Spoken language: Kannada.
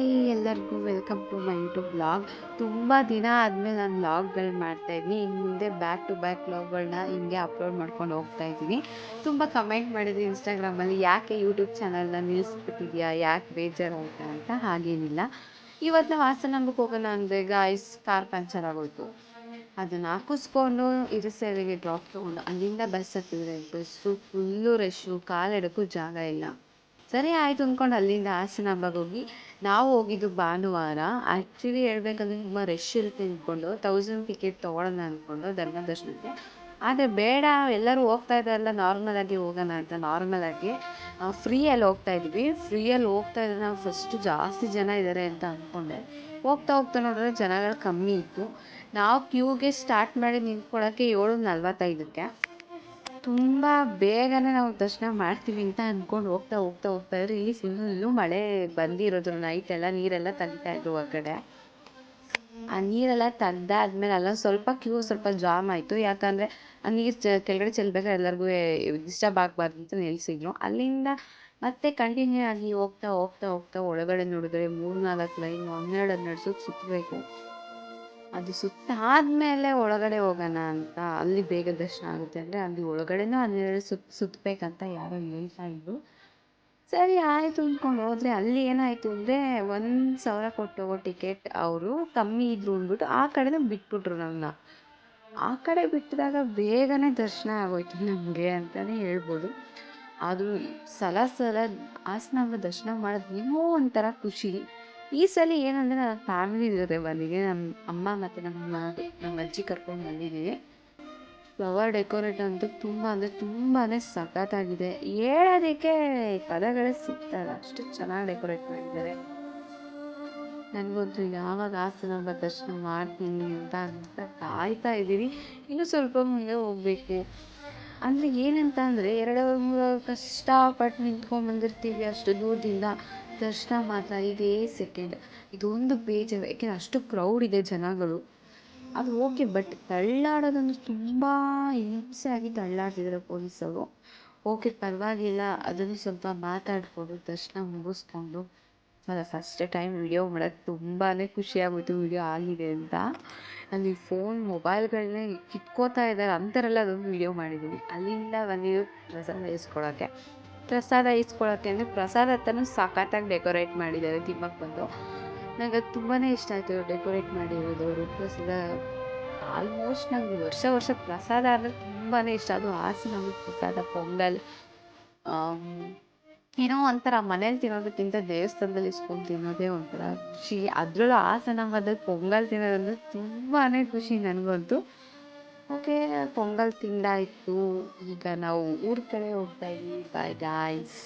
ಹಾಯ್ ಎಲ್ಲರಿಗೂ welcome to my YouTube blog ತುಂಬ ದಿನ ಆದಮೇಲೆ ನಾನು ವ್ಲಾಗ್ಗಳು ಮಾಡ್ತಾಯಿದ್ದೀನಿ ಇನ್ನು ಮುಂದೆ ಬ್ಯಾಕ್ ಟು ಬ್ಯಾಕ್ ವ್ಲಾಗ್ಗಳನ್ನ ಹಿಂಗೆ ಅಪ್ಲೋಡ್ ಮಾಡ್ಕೊಂಡು ಹೋಗ್ತಾ ಇದ್ದೀನಿ. ತುಂಬ ಕಮೆಂಟ್ ಮಾಡಿದ್ರಿ ಇನ್ಸ್ಟಾಗ್ರಾಮಲ್ಲಿ ಯಾಕೆ ಯೂಟ್ಯೂಬ್ ಚಾನಲ್ನ ನಿಲ್ಲಿಸ್ಬಿಟ್ಟಿದ್ಯಾ ಯಾಕೆ ಬೇಜಾರಾಯ್ತಾ ಅಂತ? ಹಾಗೇನಿಲ್ಲ. ಇವತ್ತು ನಾವು ಹಾಸನಾಂಬಕ್ಕೆ ಹೋಗೋಣ ಅಂದರೆ ಗಾಯ್ಸ್ ಕಾರ್ ಪಂಚರ್ ಆಗೋಯ್ತು. ಅದನ್ನು ಹಾಕಿಸ್ಕೊಂಡು ಇರಿಸೇವೆಗೆ ಡ್ರಾಪ್ ತೊಗೊಂಡು, ಅಲ್ಲಿಂದ ಬಸ್ ಹತ್ತಿದ್ರೆ ಬಸ್ಸು ಫುಲ್ಲು ರಶ್ಶು ಕಾಲಿಡೋಕ್ಕೂ ಜಾಗ ಇಲ್ಲ. ಸರಿ ಆಯಿತು ಅಂದ್ಕೊಂಡು ಅಲ್ಲಿಂದ ಹಾಸನಾಂಬಗೆ ಹೋಗಿ, ನಾವು ಹೋಗಿದ್ದು ಭಾನುವಾರ. ಆ್ಯಕ್ಚುಲಿ ಹೇಳ್ಬೇಕಂದ್ರೆ ತುಂಬ ರಶ್ ಇರುತ್ತೆ ಅಂದ್ಕೊಂಡು ತೌಸಂಡ್ ಟಿಕೆಟ್ ತೊಗೊಳೋಣ ಅಂದ್ಕೊಂಡು ಧರ್ಮ ದರ್ಶನಕ್ಕೆ. ಆದರೆ ಬೇಡ, ಎಲ್ಲರೂ ಹೋಗ್ತಾ ಇದ್ದಾರಲ್ಲ ನಾರ್ಮಲಾಗಿ ಹೋಗೋಣ ಅಂತ ನಾರ್ಮಲಾಗಿ ಫ್ರೀಯಲ್ಲಿ ಹೋಗ್ತಾ ಇದ್ವಿ. ಫ್ರೀಯಲ್ಲಿ ಹೋಗ್ತಾ ಇದ್ರೆ ನಾವು ಫಸ್ಟು ಜಾಸ್ತಿ ಜನ ಇದ್ದಾರೆ ಅಂತ ಅಂದ್ಕೊಂಡೆ ಹೋಗ್ತಾ ಹೋಗ್ತಾ ನೋಡಿದ್ರೆ ಜನಗಳು ಕಮ್ಮಿ ಇತ್ತು. ನಾವು ಕ್ಯೂಗೆ ಸ್ಟಾರ್ಟ್ ಮಾಡಿ ನಿಂತ್ಕೊಳ್ಳೋಕ್ಕೆ ಏಳು ನಲ್ವತ್ತೈದಕ್ಕೆ. ತುಂಬ ಬೇಗನೆ ನಾವು ದರ್ಶನ ಮಾಡ್ತೀವಿ ಅಂತ ಅಂದ್ಕೊಂಡು ಹೋಗ್ತಾ ಹೋಗ್ತಾ ಹೋಗ್ತಾ ಇದ್ರೆ ಇಲ್ಲಿ ಫುಲ್ಲು ಮಳೆ ಬಂದಿರೋದು ನೈಟೆಲ್ಲ ನೀರೆಲ್ಲ ತೆಗಿತಾ ಇದ್ರು ಹೊರ್ಗಡೆ. ಆ ನೀರೆಲ್ಲ ತಂದಾದ್ಮೇಲೆ ಅಲ್ಲ ಸ್ವಲ್ಪ ಕ್ಯೂ ಸ್ವಲ್ಪ ಜಾಮ್ ಆಯಿತು. ಯಾಕಂದರೆ ಆ ನೀರು ಚ, ಕೆಳಗಡೆ ಚೆಲ್ಬೇಕಾದ್ರೆ ಎಲ್ಲರಿಗೂ ಡಿಸ್ಟರ್ಬ್ ಆಗಬಾರ್ದು ಅಂತ ನಿಲ್ಲಿಸಿದ್ರು ಅಲ್ಲಿಂದ ಮತ್ತೆ ಕಂಟಿನ್ಯೂ ಆಗಿ ಹೋಗ್ತಾ ಹೋಗ್ತಾ ಹೋಗ್ತಾ ಒಳಗಡೆ ನೋಡಿದ್ರೆ ಮೂರು ನಾಲ್ಕು ಲೈನ್ ಹನ್ನೆರಡು ಹನ್ನೆರಡು ಸುತ್ತು ಸುತ್ತಬೇಕು. ಅದು ಸುತ್ತಾದ್ಮೇಲೆ ಒಳಗಡೆ ಹೋಗೋಣ ಅಂತ, ಅಲ್ಲಿ ಬೇಗ ದರ್ಶನ ಆಗುತ್ತೆ ಅಂದರೆ ಅಲ್ಲಿ ಒಳಗಡೆನೂ ಹನ್ನೆರಡು ಸುತ್ತು ಸುತ್ತಬೇಕಂತ ಯಾರೋ ಹೇಳ್ತಾ ಇದ್ರು. ಸರಿ, ಆಯಿತು ಅಂದ್ಕೊಂಡು ಹೋದರೆ ಅಲ್ಲಿ ಏನಾಯಿತು ಅಂದರೆ ಒಂದು ಸಾವಿರ ಕೊಟ್ಟು ಹೋಗೋ ಟಿಕೆಟ್ ಅವರು ಕಮ್ಮಿ ಇದ್ರು ಅಂದ್ಬಿಟ್ಟು ಆ ಕಡೆನೂ ಬಿಟ್ಬಿಟ್ರು ನನ್ನ ಆ ಕಡೆ ಬಿಟ್ಟಿದಾಗ ಬೇಗನೆ ದರ್ಶನ ಆಗೋಯ್ತು ನಮಗೆ ಅಂತಲೇ ಹೇಳ್ಬೋದು. ಅದು ಸಲ ಸಲ ಹಾಸನಾಂಬ ದರ್ಶನ ಮಾಡೋದು ಏನೋ ಒಂಥರ ಖುಷಿ. ಈ ಸಲ ಏನಂದರೆ ನನ್ನ ಫ್ಯಾಮಿಲಿ ಜೊತೆ ಬಂದಿದ್ದೆ ನಮ್ಮ ಅಮ್ಮ ಮತ್ತು ನಮ್ಮ ನಮ್ಮ ಅಜ್ಜಿ ಕರ್ಕೊಂಡು ಬಂದಿದ್ದೀವಿ ಫ್ಲವರ್ ಡೆಕೋರೇಟ್ ಅಂತೂ ತುಂಬ ಅಂದರೆ ತುಂಬಾ ಸಖತ್ತಾಗಿದೆ. ಹೇಳೋದಕ್ಕೆ ಪದಗಳೇ ಸಿಗ್ತಾಯಿಲ್ಲ ಅಷ್ಟು ಚೆನ್ನಾಗಿ ಡೆಕೋರೇಟ್ ಮಾಡಿದ್ದಾರೆ. ನನಗಂತೂ ಯಾವಾಗ ಆಸನ ದರ್ಶನ ಮಾಡ್ತೀನಿ ಅಂತ ಅಂತ ಕಾಯ್ತಾ ಇದ್ದೀನಿ. ಇನ್ನೂ ಸ್ವಲ್ಪ ಮುಂದೆ ಹೋಗಬೇಕು. ಅಂದರೆ ಏನಂತ ಅಂದರೆ ಎರಡು ಕಷ್ಟಪಟ್ಟು ನಿಂತ್ಕೊಂಡು ಬಂದಿರ್ತೀವಿ ಅಷ್ಟು ದೂರದಿಂದ. ದರ್ಶನ ಮಾತ್ರ ಇದೇ ಸೆಕೆಂಡ್ ಇದೊಂದು ಬೇಜಾರು ಯಾಕೆಂದರೆ ಅಷ್ಟು ಕ್ರೌಡ್ ಇದೆ ಜನಗಳು. ಅದು ಓಕೆ ಬಟ್ ತಳ್ಳಾಡೋದಂದ್ರೆ ತುಂಬ ಹಿಂಸೆಯಾಗಿ ತಳ್ಳಾಡ್ತಿದ್ದಾರೆ ಪೊಲೀಸರು. ಓಕೆ ಪರವಾಗಿಲ್ಲ. ಅದನ್ನು ಸ್ವಲ್ಪ ಮಾತಾಡಿಕೊಂಡು, ದರ್ಶನ ಮುಗಿಸ್ಕೊಂಡು ಅಲ್ಲ ಫಸ್ಟ್ ಟೈಮ್ ವೀಡಿಯೋ ಮಾಡೋಕ್ಕೆ ತುಂಬಾ ಖುಷಿ ಆಗೋಯಿತು ವೀಡಿಯೋ ಆಗಿದೆ ಅಂತ. ಅಲ್ಲಿ ಫೋನ್ ಮೊಬೈಲ್ಗಳನ್ನೇ ಕಿತ್ಕೋತಾ ಇದ್ದಾರೆ ಅಂಥವ್ರೆಲ್ಲ ಅದೊಂದು ವಿಡಿಯೋ ಮಾಡಿದ್ದೀವಿ ಅಲ್ಲಿಂದ ಬಂದಿದ್ದು ಪ್ರಸಾದ ಇಸ್ಕೊಳ್ಳೋಕ್ಕೆ ಪ್ರಸಾದ ಇಸ್ಕೊಳ್ಳೋಕ್ಕೆ ಅಂದರೆ ಪ್ರಸಾದ ಹತ್ತನೂ ಸಖತ್ತಾಗಿ ಡೆಕೋರೇಟ್ ಮಾಡಿದ್ದಾರೆ ತಿಮ್ಮಕ್ಕೆ ಬಂದು. ನನಗೆ ಅದು ತುಂಬಾ ಇಷ್ಟ ಆಯಿತು ಡೆಕೋರೇಟ್ ಮಾಡಿರೋದು ಅವರು. ಪ್ರಸಾದ ಆಲ್ಮೋಸ್ಟ್ ನಂಗೆ ವರ್ಷ ವರ್ಷ ಪ್ರಸಾದ ಅಂದರೆ ತುಂಬಾ ಇಷ್ಟ. ಅದು ಹಾಸನಾಂಬ ಪ್ರಸಾದ, ಪೊಂಗಲ್ ಏನೋ ಒಂಥರ ಮನೇಲಿ ತಿನ್ನೋದಕ್ಕಿಂತ ದೇವಸ್ಥಾನದಲ್ಲಿ ಇಸ್ಕೊಂಡು ತಿನ್ನೋದೇ ಒಂಥರ ಖುಷಿ. ಅದರಲ್ಲೂ ಹಾಸನಾಂಬದಲ್ಲಿ ಪೊಂಗಲ್ ತಿನ್ನೋದಂದ್ರೆ ತುಂಬಾ ಖುಷಿ ನನಗಂತೂ. ಓಕೆ, ಪೊಂಗಲ್ ತಿಂದಾಯಿತು. ಈಗ ನಾವು ಊರ ಕಡೆ ಹೋಗ್ತಾ ಇದ್ದೀವಿ ಬಾಯ್ ಗಾಯ್ಸ್